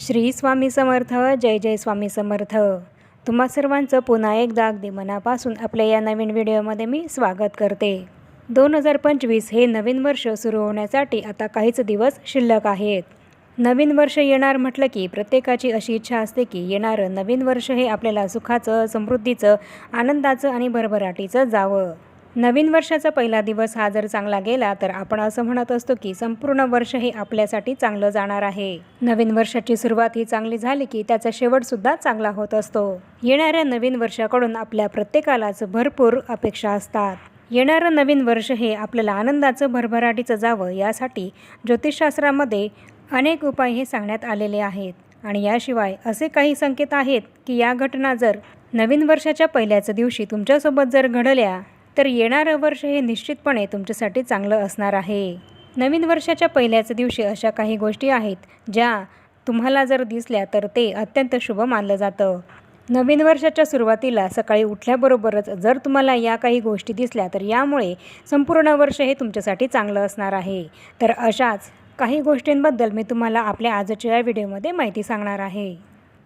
श्री स्वामी समर्थ जय जय स्वामी समर्थ. तुम्हा सर्वांचं पुन्हा एकदा अगदी मनापासून आपल्या या नवीन व्हिडिओमध्ये मी स्वागत करते. दोन हजार पंचवीस हे नवीन वर्ष सुरू होण्यासाठी आता काहीच दिवस शिल्लक आहेत. नवीन वर्ष येणार म्हटलं की प्रत्येकाची अशी इच्छा असते की येणारं नवीन वर्ष हे आपल्याला सुखाचं समृद्धीचं आनंदाचं आणि भरभराटीचं जावं. नवीन वर्षाचा पहिला दिवस हा जर चांगला गेला तर आपण असं म्हणत असतो की संपूर्ण वर्ष हे आपल्यासाठी चांगलं जाणार आहे. नवीन वर्षाची सुरुवात ही चांगली झाली की त्याचा शेवटसुद्धा चांगला होत असतो. येणाऱ्या नवीन वर्षाकडून आपल्या प्रत्येकालाच भरपूर अपेक्षा असतात. येणारं नवीन वर्ष हे आपल्याला आनंदाचं भरभराटीचं जावं यासाठी ज्योतिषशास्त्रामध्ये अनेक उपाय हे सांगण्यात आलेले आहेत. आणि याशिवाय असे काही संकेत आहेत की या घटना जर नवीन वर्षाच्या पहिल्याच दिवशी तुमच्यासोबत जर घडल्या तर येणारं वर्ष हे निश्चितपणे तुमच्यासाठी चांगलं असणार आहे. नवीन वर्षाच्या पहिल्याच दिवशी अशा काही गोष्टी आहेत ज्या तुम्हाला जर दिसल्या तर ते अत्यंत शुभ मानलं जातं. नवीन वर्षाच्या सुरुवातीला सकाळी उठल्याबरोबरच जर तुम्हाला या काही गोष्टी दिसल्या तर यामुळे संपूर्ण वर्ष हे तुमच्यासाठी चांगलं असणार आहे. तर अशाच काही गोष्टींबद्दल मी तुम्हाला आपल्या आजच्या या व्हिडिओमध्ये माहिती सांगणार आहे.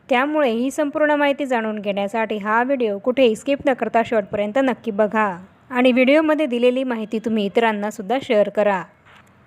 त्यामुळे ही संपूर्ण माहिती जाणून घेण्यासाठी हा व्हिडिओ कुठेही स्किप न करता शेवटपर्यंत नक्की बघा. आणि व्हिडिओमध्ये दिलेली माहिती तुम्ही इतरांनासुद्धा शेअर करा.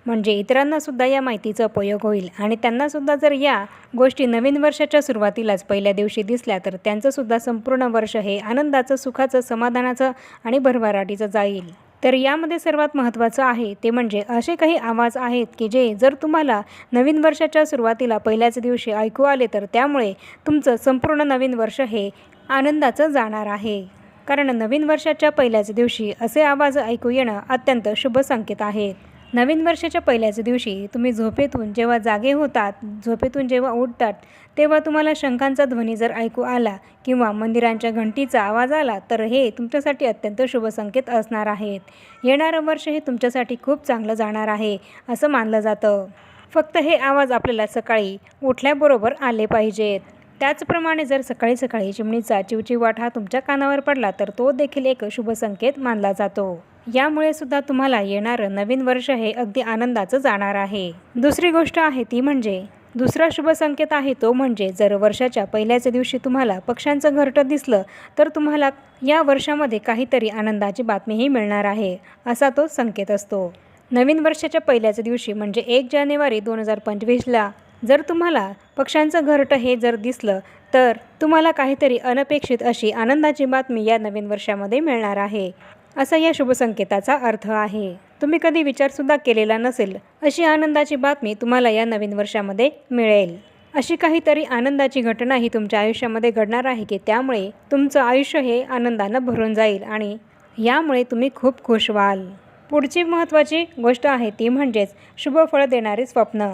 म्हणजे इतरांनासुद्धा या माहितीचा उपयोग होईल. आणि त्यांनासुद्धा जर या गोष्टी नवीन वर्षाच्या सुरुवातीलाच पहिल्या दिवशी दिसल्या तर त्यांचंसुद्धा संपूर्ण वर्ष हे आनंदाचं सुखाचं समाधानाचं आणि भरभराटीचं जाईल. तर यामध्ये सर्वात महत्त्वाचं आहे ते म्हणजे असे काही आवाज आहेत की जे जर तुम्हाला नवीन वर्षाच्या सुरुवातीला पहिल्याच दिवशी ऐकू आले तर त्यामुळे तुमचं संपूर्ण नवीन वर्ष हे आनंदाचं जाणार आहे. कारण नवीन वर्षाच्या पहिल्याच दिवशी असे आवाज ऐकू येणं अत्यंत शुभ संकेत आहेत नवीन वर्षाच्या पहिल्याच दिवशी तुम्ही झोपेतून जेव्हा जागे होतात झोपेतून जेव्हा उठतात तेव्हा तुम्हाला शंखांचा ध्वनी जर ऐकू आला किंवा मंदिरांच्या घंटीचा आवाज आला तर हे तुमच्यासाठी अत्यंत शुभ संकेत असणार आहेत. येणारं वर्ष हे तुमच्यासाठी खूप चांगलं जाणार आहे असं मानलं जातं. फक्त हे आवाज आपल्याला सकाळी उठल्याबरोबर आले पाहिजेत. त्याचप्रमाणे जर सकाळी सकाळी चिमणीचा चिवचिवाट हा तुमच्या कानावर पडला तर तो देखील एक शुभ संकेत मानला जातो. यामुळे सुद्धा तुम्हाला येणारं नवीन वर्ष हे अगदी आनंदाचं जाणार आहे. दुसरी गोष्ट आहे ती म्हणजे दुसरा शुभ संकेत आहे तो म्हणजे जर वर्षाच्या पहिल्याच दिवशी तुम्हाला पक्ष्यांचं घरटं दिसलं तर तुम्हाला या वर्षामध्ये काहीतरी आनंदाची बातमीही मिळणार आहे असा तो संकेत असतो. नवीन वर्षाच्या पहिल्याच दिवशी म्हणजे एक जानेवारी दोन हजार पंचवीसला जर तुम्हाला पक्ष्यांचं घरटं हे जर दिसलं तर तुम्हाला काहीतरी अनपेक्षित अशी आनंदाची बातमी या नवीन वर्षामध्ये मिळणार आहे. असा या शुभसंकेताचा अर्थ आहे. तुम्ही कधी विचारसुद्धा केलेला नसेल अशी आनंदाची बातमी तुम्हाला या नवीन वर्षामध्ये मिळेल. अशी काहीतरी आनंदाची घटना ही तुमच्या आयुष्यामध्ये घडणार आहे की त्यामुळे तुमचं आयुष्य हे आनंदानं भरून जाईल आणि यामुळे तुम्ही खूप खुश व्हाल. पुढची महत्त्वाची गोष्ट आहे ती म्हणजेच शुभ फळ देणारे स्वप्न.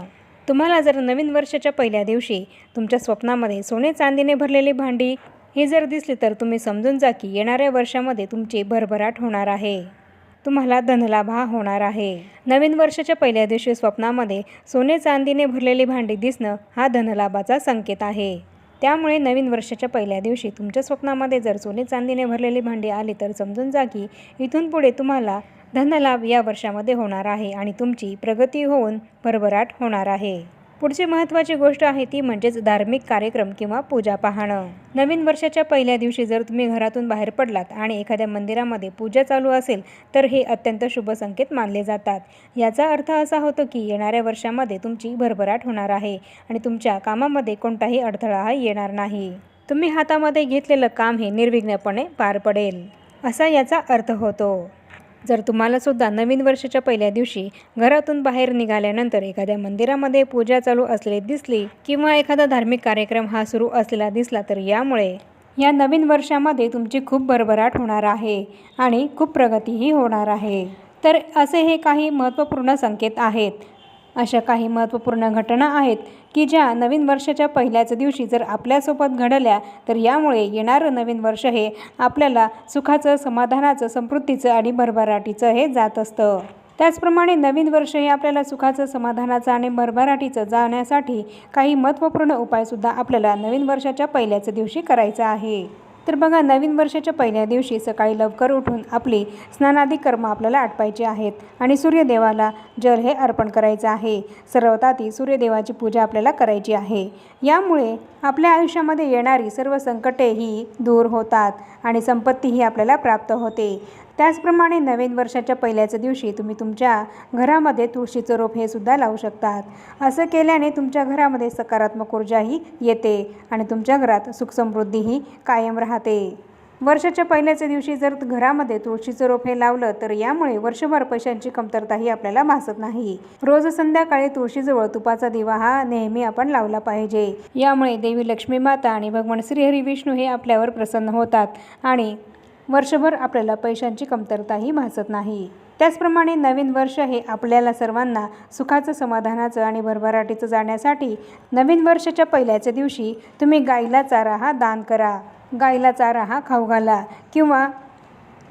तुम्हाला जर नवीन वर्षाच्या पहिल्या दिवशी तुमच्या स्वप्नामध्ये सोने चांदीने भरलेली भांडी ही जर दिसली तर तुम्ही समजून जा की येणाऱ्या वर्षामध्ये तुमची भरभराट होणार आहे. तुम्हाला धनलाभ हा होणार आहे. नवीन वर्षाच्या पहिल्या दिवशी स्वप्नामध्ये सोने चांदीने भरलेली भांडी दिसणं हा धनलाभाचा संकेत आहे. त्यामुळे नवीन वर्षाच्या पहिल्या दिवशी तुमच्या स्वप्नामध्ये जर सोने चांदीने भरलेली भांडी आली तर समजून जा की इथून पुढे तुम्हाला धनलाभ या वर्षामध्ये होणार आहे आणि तुमची प्रगती होऊन भरभराट होणार आहे. पुढची महत्त्वाची गोष्ट आहे ती म्हणजेच धार्मिक कार्यक्रम किंवा पूजा पाहणं. नवीन वर्षाच्या पहिल्या दिवशी जर तुम्ही घरातून बाहेर पडलात आणि एखाद्या मंदिरामध्ये पूजा चालू असेल तर हे अत्यंत शुभ संकेत मानले जातात. याचा अर्थ असा होतो की येणाऱ्या वर्षामध्ये तुमची भरभराट होणार आहे आणि तुमच्या कामामध्ये कोणताही अडथळा हा येणार नाही. तुम्ही हातामध्ये घेतलेलं काम हे निर्विघ्नपणे पार पडेल. असा याचा अर्थ होतो. जर तुम्हालासुद्धा नवीन वर्षाच्या पहिल्या दिवशी घरातून बाहेर निघाल्यानंतर एखाद्या मंदिरामध्ये पूजा चालू असलेली दिसली किंवा एखादा धार्मिक कार्यक्रम हा सुरू असलेला दिसला तर यामुळे या नवीन वर्षामध्ये तुमची खूप भरभराट होणार आहे आणि खूप प्रगतीही होणार आहे. तर असे हे काही महत्त्वपूर्ण संकेत आहेत. अशा काही महत्त्वपूर्ण घटना आहेत की ज्या नवीन वर्षाच्या पहिल्याच दिवशी जर आपल्यासोबत घडल्या तर यामुळे येणारं नवीन वर्ष हे आपल्याला सुखाचं समाधानाचं समृद्धीचं आणि भरभराटीचं हे जात असतं. त्याचप्रमाणे नवीन वर्ष हे आपल्याला सुखाचं समाधानाचं आणि भरभराटीचं जाण्यासाठी काही महत्त्वपूर्ण उपायसुद्धा आपल्याला नवीन वर्षाच्या पहिल्याच दिवशी करायचा आहे. तर बघा नवीन वर्षाच्या पहिल्या दिवशी सकाळी लवकर उठून आपली स्नानादी कर्म आपल्याला आटपायचे आहेत आणि सूर्यदेवाला जल हे अर्पण करायचं आहे. सर्वताती सूर्यदेवाची पूजा आपल्याला करायची आहे. यामुळे आपल्या आयुष्यामध्ये येणारी सर्व संकटे ही दूर होतात आणि संपत्तीही आपल्याला प्राप्त होते. त्याचप्रमाणे नवीन वर्षाच्या पहिल्याच दिवशी तुम्ही तुमच्या घरामध्ये तुळशीचं रोप हे सुद्धा लावू शकतात. असं केल्याने तुमच्या घरामध्ये सकारात्मक ऊर्जाही येते आणि तुमच्या घरात सुखसमृद्धीही कायम राहते. वर्षाच्या पहिल्याच्या दिवशी जर घरामध्ये तुळशीचं रोप हे लावलं तर यामुळे वर्षभर पैशांची कमतरताही आपल्याला भासत नाही. रोज संध्याकाळी तुळशीजवळ तुपाचा दिवा हा नेहमी आपण लावला पाहिजे. यामुळे देवी लक्ष्मी माता आणि भगवान श्रीहरी विष्णू हे आपल्यावर प्रसन्न होतात आणि वर्षभर आपल्याला पैशांची कमतरताही भासत नाही. त्याचप्रमाणे नवीन वर्ष हे आपल्याला सर्वांना सुखाचं समाधानाचं आणि भरभराटीचं जाण्यासाठी नवीन वर्षाच्या पहिल्याच्या दिवशी तुम्ही गाईला चारा हा दान करा. गाईला चारा हा खाऊ घाला किंवा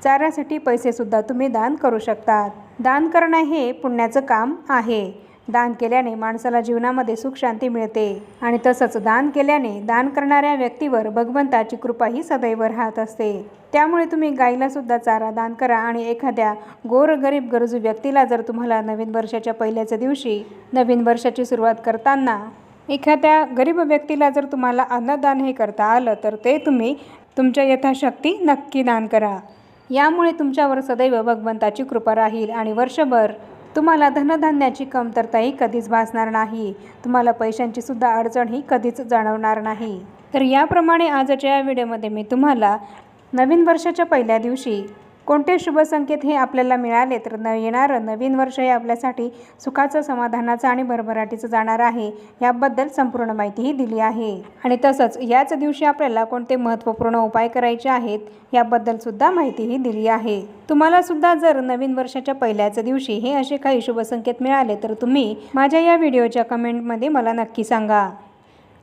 चाऱ्यासाठी पैसेसुद्धा तुम्ही दान करू शकतात. दान करणं हे पुण्याचं काम आहे. दान केल्याने माणसाला जीवनामध्ये सुख शांती मिळते. आणि तसंच दान केल्याने दान करणाऱ्या व्यक्तीवर भगवंताची कृपाही सदैव राहत असते. त्यामुळे तुम्ही गाईला सुद्धा चारा दान करा आणि एखाद्या गोरगरीब गरजू व्यक्तीला जर तुम्हाला नवीन वर्षाच्या पहिल्याच्या दिवशी नवीन वर्षाची सुरुवात करताना एखाद्या गरीब व्यक्तीला जर तुम्हाला अन्नदान हे करता आलं तर ते तुम्ही तुमच्या यथाशक्ती नक्की दान करा. यामुळे तुमच्यावर सदैव भगवंताची कृपा राहील आणि वर्षभर तुम्हाला धनधान्याची कमतरताही कधीच भासणार नाही. तुम्हाला पैशांची सुद्धा अडचण ही कधीच जाणवणार नाही. तर याप्रमाणे आजच्या या व्हिडिओमध्ये मी तुम्हाला नवीन वर्षाच्या पहिल्या दिवशी कोणते शुभ संकेत हे आपल्याला मिळाले तर न येणारं नवीन वर्ष हे आपल्यासाठी सुखाचं समाधानाचं आणि भरभराटीचं जाणार आहे. याबद्दल संपूर्ण माहितीही दिली आहे. आणि तसंच याच दिवशी आपल्याला कोणते महत्त्वपूर्ण उपाय करायचे आहेत याबद्दल सुद्धा माहितीही दिली आहे. तुम्हाला सुद्धा जर नवीन वर्षाच्या पहिल्याच दिवशी हे असे काही शुभ संकेत मिळाले तर तुम्ही माझ्या या व्हिडिओच्या कमेंटमध्ये मला नक्की सांगा.